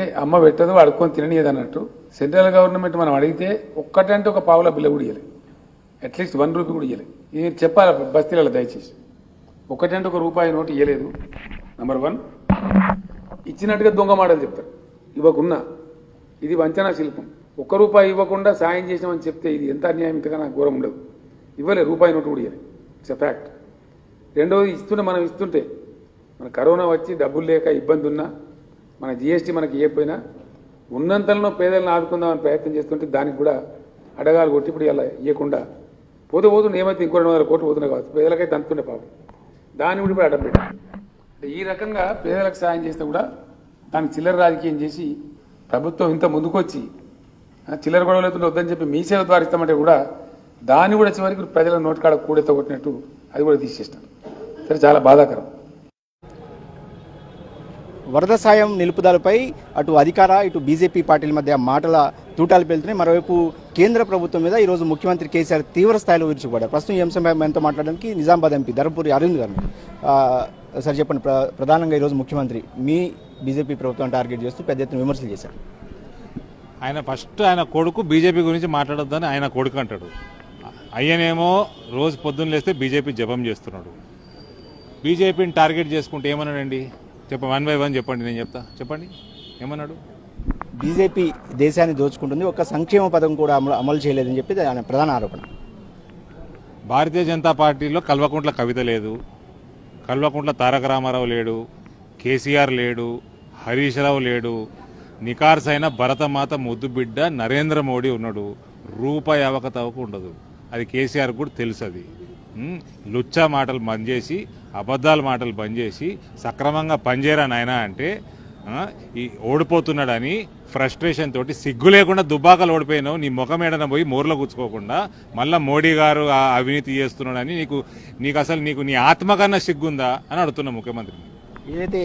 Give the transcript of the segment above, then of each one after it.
అంటే అమ్మ పెట్టదు అడుక్కొని తిననీయదు అన్నట్టు సెంట్రల్ గవర్నమెంట్ మనం అడిగితే ఒక్కటంటే ఒక పావుల బిల్ల కూడా ఇవ్వలేదు అట్లీస్ట్ వన్ రూపీ కూడా ఇవ్వలేదు ఇది చెప్పాలి బస్తీలలో దయచేసి? ఒకటంటే ఒక రూపాయి నోటు ఇవ్వలేదు నెంబర్ వన్ ఇచ్చినట్టుగా దొంగ మాటలు చెప్తారు. ఇవ్వకున్నా. ఇది వంచనా శిల్పం. ఒక్క రూపాయి ఇవ్వకుండా సాయం చేసినామని చెప్తే ఇది ఎంత అన్యాయం? ఇంతగా నాకు ఘోరం ఉండదు. ఇవ్వలే రూపాయి నోటు కూడా ఇవ్వలేదు ఇట్స్ ఫ్యాక్ట్ రెండవది ఇస్తుంటే మనం ఇస్తుంటే మన కరోనా వచ్చి డబ్బులు లేక ఇబ్బంది ఉన్నా మన జిఎస్టీ మనకి ఇవ్వకపోయినా ఉన్నంతలో పేదలను ఆదుకుందామని ప్రయత్నం చేస్తుంటే దానికి కూడా అడగాలు కొట్టి ఇప్పుడు ఇలా ఇవ్వకుండా పోతూ పోతుంది ఏమైతే ఇంకో రెండు వందల కోట్లు పోతున్నాయి కావచ్చు. పేదలకైతే అందుతుండే పాపం. దాన్ని కూడా ఇప్పుడు అడ్డం అంటే ఈ రకంగా పేదలకు సాయం చేస్తే కూడా దాన్ని చిల్లర రాజకీయం చేసి ప్రభుత్వం ఇంత ముందుకొచ్చి ఆ, చిల్లర గొడవలు అవుతుంటే వద్దని చెప్పి మీ సేవ ద్వారా ఇస్తామంటే కూడా దాన్ని కూడా చివరికి ప్రజల నోటికాడ కూడెత్తగొట్టినట్టు అది కూడా తీసేస్తాను సరే చాలా బాధాకరం. వరద సాయం నిలుపుదలపై అటు అధికార ఇటు బీజేపీ పార్టీల మధ్య మాటల తూటాలు పెళ్తున్నాయి మరోవైపు కేంద్ర ప్రభుత్వం మీద ఈరోజు ముఖ్యమంత్రి కేసీఆర్ తీవ్ర స్థాయిలో విరుచుకుపడ్డారు. ప్రస్తుతం ఈ అంశంపై మనతో మాట్లాడడానికి నిజామాబాద్ ఎంపీ ధర్మపురి అరవింద్ గారు సార్ చెప్పండి ప్ర- ప్రధానంగా ఈరోజు ముఖ్యమంత్రి మీ బీజేపీ ప్రభుత్వం టార్గెట్ చేస్తూ పెద్ద ఎత్తున విమర్శలు చేశారు. ఆయన ఫస్ట్ ఆయన కొడుకు బీజేపీ గురించి మాట్లాడొద్దని ఆయన కొడుకు అంటాడు. అయ్యనేమో రోజు పొద్దున్న లేస్తే బీజేపీ జపం చేస్తున్నాడు. బీజేపీని టార్గెట్ చేసుకుంటే ఏమన్నాడండి? చెప్ప వన్ బై వన్ చెప్పండి నేను చెప్తా. చెప్పండి. ఏమన్నాడు? బీజేపీ దేశాన్ని దోచుకుంటుంది. ఒక సంక్షేమ పథకం కూడా అమలు అమలు చేయలేదని చెప్పి ఆయన ప్రధాన ఆరోపణ. భారతీయ జనతా పార్టీలో కల్వకుంట్ల కవిత లేదు. కల్వకుంట్ల తారక రామారావు లేడు. కేసీఆర్ లేడు. హరీష్ రావు లేడు. నికార్సైన భరతమాత ముద్దు బిడ్డ నరేంద్ర మోడీ ఉన్నాడు. రూపాయి అవకతవక ఉండదు. అది కేసీఆర్ కూడా తెలుసు అది. లుచ్చా మాటలు బంద్ చేసి అబద్ధాల మాటలు బంద్ చేసి సక్రమంగా పనిచేయరా నాయనా అంటే ఈ ఓడిపోతున్నాడని ఫ్రస్ట్రేషన్ తోటి సిగ్గు లేకుండా దుబ్బాకలు ఓడిపోయినావు నీ ముఖం ఏడన పోయి మోర్లో కూర్చుకోకుండా మళ్ళా మోడీ గారు ఆ అవినీతి చేస్తున్నాడని నీకు నీకు అసలు నీకు నీ ఆత్మ కన్నా సిగ్గుందా అని అడుగుతున్నా ముఖ్యమంత్రిని ఏదైతే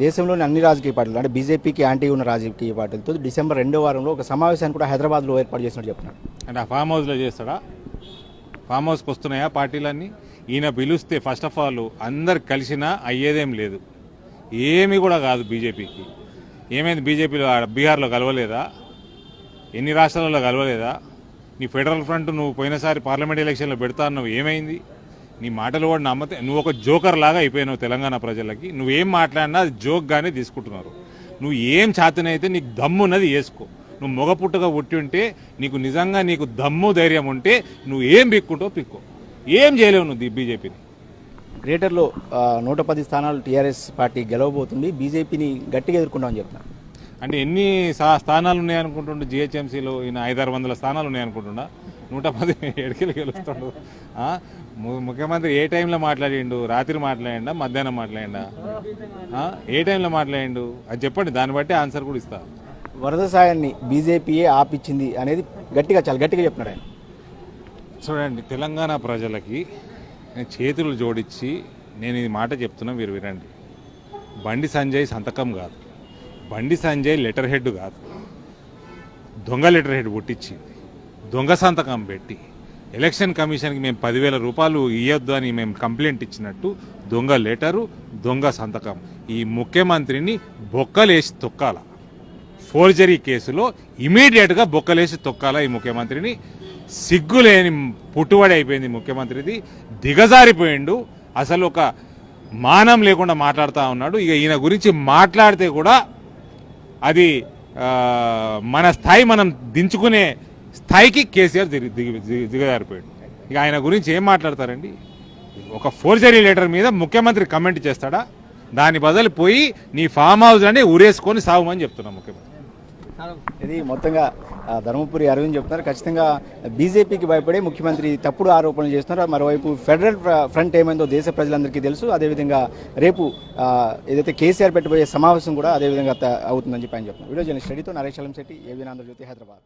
దేశంలోని అన్ని రాజకీయ పార్టీలు అంటే బీజేపీకి యాంటీ ఉన్న రాజకీయ పార్టీలతో డిసెంబర్ రెండో వారంలో ఒక సమావేశాన్ని కూడా హైదరాబాద్లో ఏర్పాటు చేసినట్టు చెప్తున్నారు. అంటే ఆ ఫామ్ హౌస్లో చేస్తాడా? ఫామ్ హౌస్కి వస్తున్నాయా పార్టీలన్నీ? ఈయన పిలుస్తే ఫస్ట్ ఆఫ్ ఆల్ అందరు కలిసినా అయ్యేదేం లేదు. ఏమి కూడా కాదు బీజేపీకి. ఏమైంది? బీజేపీలో ఆడ బీహార్లో కలవలేదా? ఎన్ని రాష్ట్రాలలో కలవలేదా? నీ ఫెడరల్ ఫ్రంట్ నువ్వు పోయినసారి పార్లమెంట్ ఎలక్షన్లో పెడతా అన్నావు ఏమైంది? నీ మాటలు కూడా నమ్మతే నువ్వు ఒక జోకర్ లాగా అయిపోయినావు తెలంగాణ ప్రజలకి. నువ్వేం మాట్లాడినా అది జోక్గానే తీసుకుంటున్నారు. నువ్వు ఏం చేతనైతే నీకు దమ్మున్నది వేసుకో. నువ్వు మొగ పుట్టగా పుట్టి ఉంటే నీకు నిజంగా నీకు దమ్ము ధైర్యం ఉంటే నువ్వు ఏం పిక్కుంటో పిక్కో ఏం చేయలేవు నువ్వు బీజేపీని. గ్రేటర్లో నూట పది స్థానాలు టీఆర్ఎస్ పార్టీ గెలవబోతుంది బీజేపీని గట్టిగా ఎదుర్కొంటామని చెప్తున్నారు అంటే ఎన్ని సా- స్థానాలు ఉన్నాయనుకుంటుండే జిహెచ్ఎంసీలో ఈయన ఐదారు వందల స్థానాలు ఉన్నాయనుకుంటున్నా నూట పది ఎడికెళ్ళి గెలుస్తాడు. ముఖ్యమంత్రి ఏ టైంలో మాట్లాడిండు? రాత్రి మాట్లాడిండా? మధ్యాహ్నం మాట్లాడిండా? ఏ టైంలో మాట్లాడిండు? అది చెప్పండి దాన్ని బట్టి ఆన్సర్ కూడా ఇస్తా. వరద సాయాన్ని బీజేపీయే ఆపిచ్చింది అనేది గట్టిగా చాలా గట్టిగా చెప్తున్నారు ఆయన. చూడండి తెలంగాణ ప్రజలకి నేను చేతులు జోడించి నేను ఈ మాట చెప్తున్నా మీరు వినండి. బండి సంజయ్ సంతకం కాదు. బండి సంజయ్ లెటర్ హెడ్ కాదు. దొంగ లెటర్ హెడ్ పుట్టించింది. దొంగ సంతకం పెట్టి ఎలక్షన్ కమిషన్కి మేము పదివేల రూపాయలు ఇవ్వద్దు అని మేము కంప్లైంట్ ఇచ్చినట్టు దొంగ లెటరు దొంగ సంతకం. ఈ ముఖ్యమంత్రిని బొక్కలేసి తొక్కాల. ఫోర్జరీ కేసులో ఇమీడియట్గా బొక్కలేసి తొక్కాల ఈ ముఖ్యమంత్రిని. సిగ్గులేని పుట్టుబడి అయిపోయింది ముఖ్యమంత్రిది. దిగజారిపోయిండు. అసలు ఒక మానం లేకుండా మాట్లాడుతూ ఉన్నాడు. ఇక ఈయన గురించి మాట్లాడితే కూడా అది మన స్థాయి మనం దించుకునే స్థాయికి కేసీఆర్ దిగి దిగి- దిగజారిపోయాడు. ఇక ఆయన గురించి ఏం మాట్లాడతారండి? ఒక ఫోర్జరీ లెటర్ మీద ముఖ్యమంత్రి కమెంట్ చేస్తాడా? దాని బదులు పోయి నీ ఫామ్ హౌస్ అని ఉరేసుకొని సాగుమని చెప్తున్నా ముఖ్యమంత్రి. ఇది మొత్తంగా ధర్మపురి అరవింద్ చెప్తున్నారు. ఖచ్చితంగా బీజేపీకి భయపడే ముఖ్యమంత్రి తప్పుడు ఆరోపణలు చేస్తున్నారు. మరోవైపు ఫెడరల్ ఫ్రంట్ ఏమైందో దేశ ప్రజలందరికీ తెలుసు. అదేవిధంగా రేపు ఏదైతే కేసీఆర్ పెట్టబోయే సమావేశం కూడా అదేవిధంగా అవుతుందని చెప్పి ఆయన చెప్తున్నారు. వీడియో జర్నలిస్ట్ రెడీతో నరేష్ శెట్టి ఏవినాంధ్రజ్యోతి హైదరాబాద్.